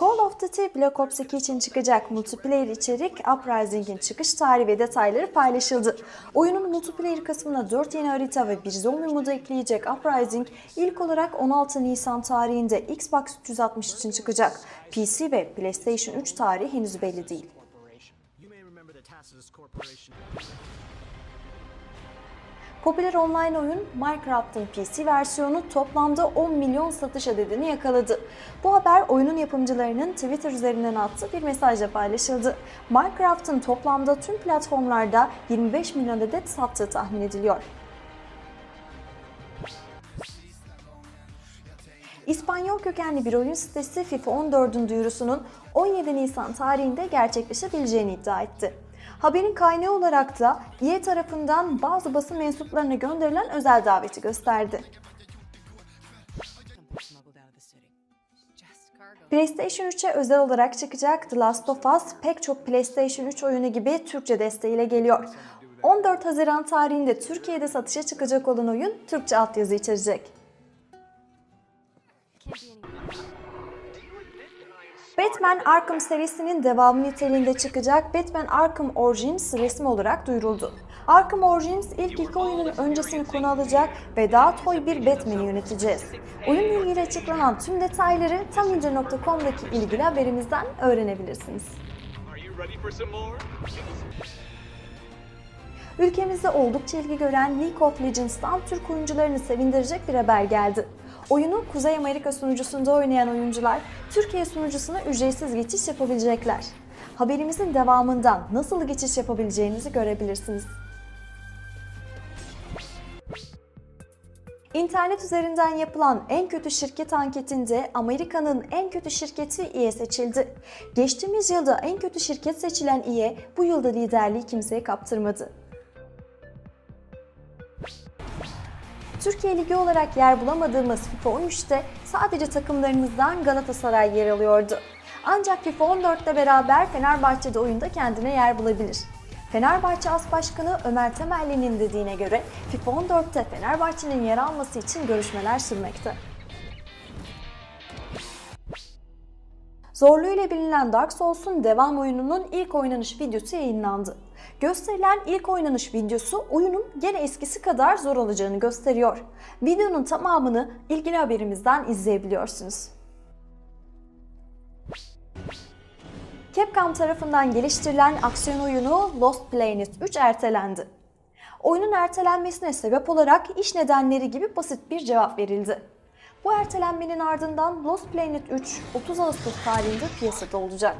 Call of Duty Black Ops 2 için çıkacak multiplayer içerik Uprising'in çıkış tarihi ve detayları paylaşıldı. Oyunun multiplayer kısmına 4 yeni harita ve bir zombi modu ekleyecek Uprising ilk olarak 16 Nisan tarihinde Xbox 360 için çıkacak. PC ve PlayStation 3 tarihi henüz belli değil. Popüler online oyun Minecraft'ın PC versiyonu toplamda 10 milyon satış adedini yakaladı. Bu haber oyunun yapımcılarının Twitter üzerinden attığı bir mesajla paylaşıldı. Minecraft'ın toplamda tüm platformlarda 25 milyon adet sattığı tahmin ediliyor. İspanyol kökenli bir oyun sitesi FIFA 14'ün duyurusunun 17 Nisan tarihinde gerçekleşebileceğini iddia etti. Haberin kaynağı olarak da EA tarafından bazı basın mensuplarına gönderilen özel daveti gösterdi. PlayStation 3'e özel olarak çıkacak The Last of Us pek çok PlayStation 3 oyunu gibi Türkçe desteğiyle geliyor. 14 Haziran tarihinde Türkiye'de satışa çıkacak olan oyun Türkçe altyazı içerecek. Batman Arkham serisinin devamı niteliğinde çıkacak Batman Arkham Origins resmi olarak duyuruldu. Arkham Origins ilk iki oyunun öncesini konu alacak ve daha toy bir Batman'i yöneteceğiz. Oyunla ilgili açıklanan tüm detayları tamince.com'daki ilgili haberimizden öğrenebilirsiniz. Ülkemizde oldukça ilgi gören League of Legends'tan Türk oyuncularını sevindirecek bir haber geldi. Oyunu Kuzey Amerika sunucusunda oynayan oyuncular Türkiye sunucusuna ücretsiz geçiş yapabilecekler. Haberimizin devamından nasıl geçiş yapabileceğinizi görebilirsiniz. İnternet üzerinden yapılan en kötü şirket anketinde Amerika'nın en kötü şirketi EA seçildi. Geçtiğimiz yılda en kötü şirket seçilen EA bu yılda liderliği kimseye kaptırmadı. Türkiye Ligi olarak yer bulamadığımız FIFA 13'te sadece takımlarımızdan Galatasaray yer alıyordu. Ancak FIFA 14'te beraber Fenerbahçe'de oyunda kendine yer bulabilir. Fenerbahçe As Başkanı Ömer Temelli'nin dediğine göre FIFA 14'te Fenerbahçe'nin yer alması için görüşmeler sürmekte. Zorluğuyla bilinen Dark Souls'un devam oyununun ilk oynanış videosu yayınlandı. Gösterilen ilk oynanış videosu oyunun gene eskisi kadar zor olacağını gösteriyor. Videonun tamamını ilgili haberimizden izleyebiliyorsunuz. Capcom tarafından geliştirilen aksiyon oyunu Lost Planet 3 ertelendi. Oyunun ertelenmesine sebep olarak iş nedenleri gibi basit bir cevap verildi. Bu ertelenmenin ardından Lost Planet 3 30 Ağustos tarihinde piyasada olacak.